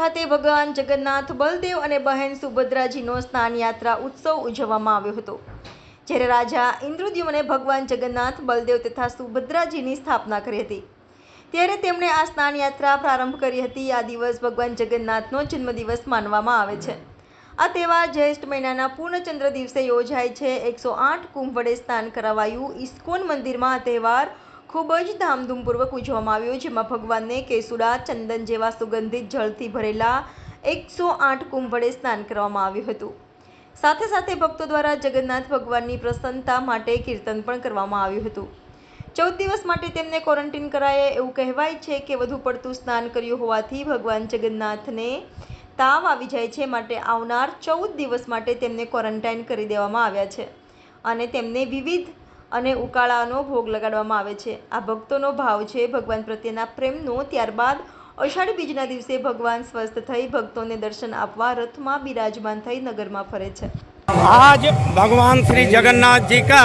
ખાતે ભગવાન જગન્નાથ, બલદેવ અને બહેન સુભદ્રાજીનો સ્નાન યાત્રા ઉત્સવ ઉજવવામાં આવ્યો હતો. જ્યારે રાજા ઇન્દ્રદ્યુમને ભગવાન જગન્નાથ, બલદેવ તથા સુભદ્રાજીની સ્થાપના કરી હતી. ત્યારે તેમણે આ સ્નાન યાત્રા પ્રારંભ કરી હતી. આ દિવસ ભગવાન જગન્નાથનો જન્મદિવસ માનવામાં આવે છે. આ તહેવાર જ્યેષ્ઠ મહિનાના પૂર્ણચંદ્ર દિવસે યોજાય છે. એકસો આઠ કુંભ વડે સ્નાન કરાવાયું. ઇસ્કોન મંદિરમાં આ તહેવાર ખૂબ જ ધામધૂમપૂર્વક ઉજવવામાં આવ્યો જેમાં ભગવાનને કેસુડા, ચંદન જેવા સુગંધિત જળથી ભરેલા એકસો આઠ કુંભ વડે સ્નાન કરવામાં આવ્યું હતું. સાથે સાથે ભક્તો દ્વારા જગન્નાથ ભગવાનની પ્રસન્નતા માટે કીર્તન પણ કરવામાં આવ્યું હતું. ચૌદ દિવસ માટે તેમને ક્વોરન્ટીન કરાયા એવું કહેવાય છે કે વધુ પડતું સ્નાન કર્યું હોવાથી ભગવાન જગન્નાથને તાવ આવી જાય છે. માટે આવનાર ચૌદ દિવસ માટે તેમને ક્વોરન્ટાઇન કરી દેવામાં આવ્યા છે અને તેમને વિવિધ અને ઉકાળાનો ભોગ લગાડવામાં આવે છે આ ભક્તોનો ભાવ છે ભગવાન પ્રત્યેના પ્રેમનો ત્યારબાદ અષાઢ બીજના દિવસે ભગવાન સ્વસ્થ થઈ ભક્તોને દર્શન આપવા રથમાં બિરાજમાન થઈ નગરમાં ફરે છે आज भगवान श्री जगन्नाथ जी का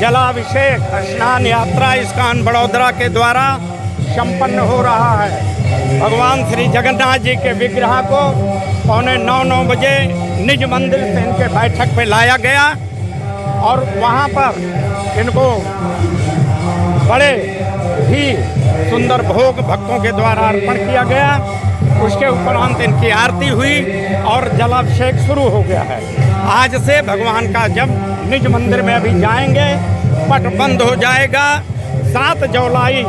जलाभिषेक स्नान यात्रा इसकान बड़ोदरा के द्वारा संपन्न हो रहा है भगवान श्री जगन्नाथ जी के विग्रह को पौने नौ नौ बजे निज मंदिर से इनके बैठक पे लाया गया और वहाँ पर इनको बड़े ही सुंदर भोग भक्तों के द्वारा अर्पण किया गया। उसके उपरांत इनकी आरती हुई और जलाभिषेक शुरू हो गया है। आज से भगवान का जब निज मंदिर में अभी जाएँगे, पट बंद हो जाएगा। सात जुलाई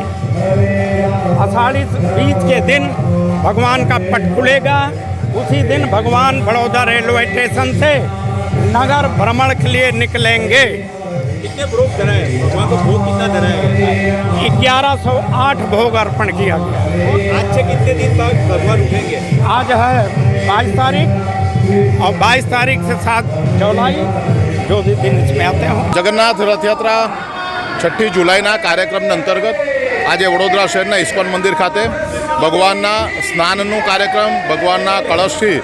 आषाढ़ी बीच के दिन भगवान का पट खुलेगा। उसी दिन भगवान बड़ौदा रेलवे स्टेशन से नगर भ्रमण के लिए निकलेंगे कितने भोग धराए भगवान को भोग कितना धराए ग्यारह सौ आठ भोग अर्पण किया गया आज से कितने दिन बाद भगवान उठेंगे आज है बाईस तारीख और बाईस तारीख से सात जुलाई जो भी दिन इसमें आते हों જગન્નાથ રથયાત્રા છઠ્ઠી જુલાઈના કાર્યક્રમના અંતર્ગત આજે વડોદરા શહેરના ઇસ્કોન મંદિર ખાતે ભગવાનના સ્નાનનું કાર્યક્રમ ભગવાનના કળશથી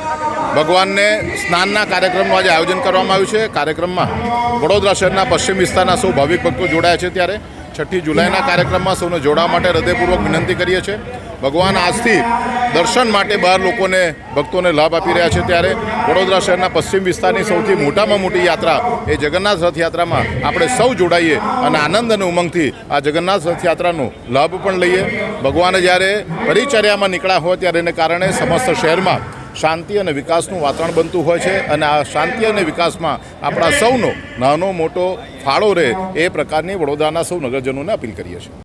ભગવાનને સ્નાનના કાર્યક્રમનું આજે આયોજન કરવામાં આવ્યું છે. કાર્યક્રમમાં વડોદરા શહેરના પશ્ચિમ વિસ્તારના સૌ ભાવિક ભક્તો જોડાયા છે ત્યારે છઠ્ઠી જુલાઈના કાર્યક્રમમાં સૌને જોડાવા માટે હૃદયપૂર્વક વિનંતી કરીએ છીએ. ભગવાન આજથી દર્શન માટે બહાર લોકોને, ભક્તોને લાભ આપી રહ્યા છે ત્યારે વડોદરા શહેરના પશ્ચિમ વિસ્તારની સૌથી મોટામાં મોટી યાત્રા એ જગન્નાથ રથયાત્રામાં આપણે સૌ જોડાઈએ અને આનંદ અને ઉમંગથી આ જગન્નાથ રથયાત્રાનો લાભ પણ લઈએ. ભગવાને જ્યારે પરિચર્યામાં નીકળ્યા હોય ત્યારે એને કારણે સમસ્ત શહેરમાં શાંતિ અને વિકાસનું વાતાવરણ બનતું હોય છે અને આ શાંતિ અને વિકાસમાં આપણા સૌનો નાનો મોટો ફાળો રહે એ પ્રકારની વડોદરાના સૌ નગરજનોને અપીલ કરીએ છીએ.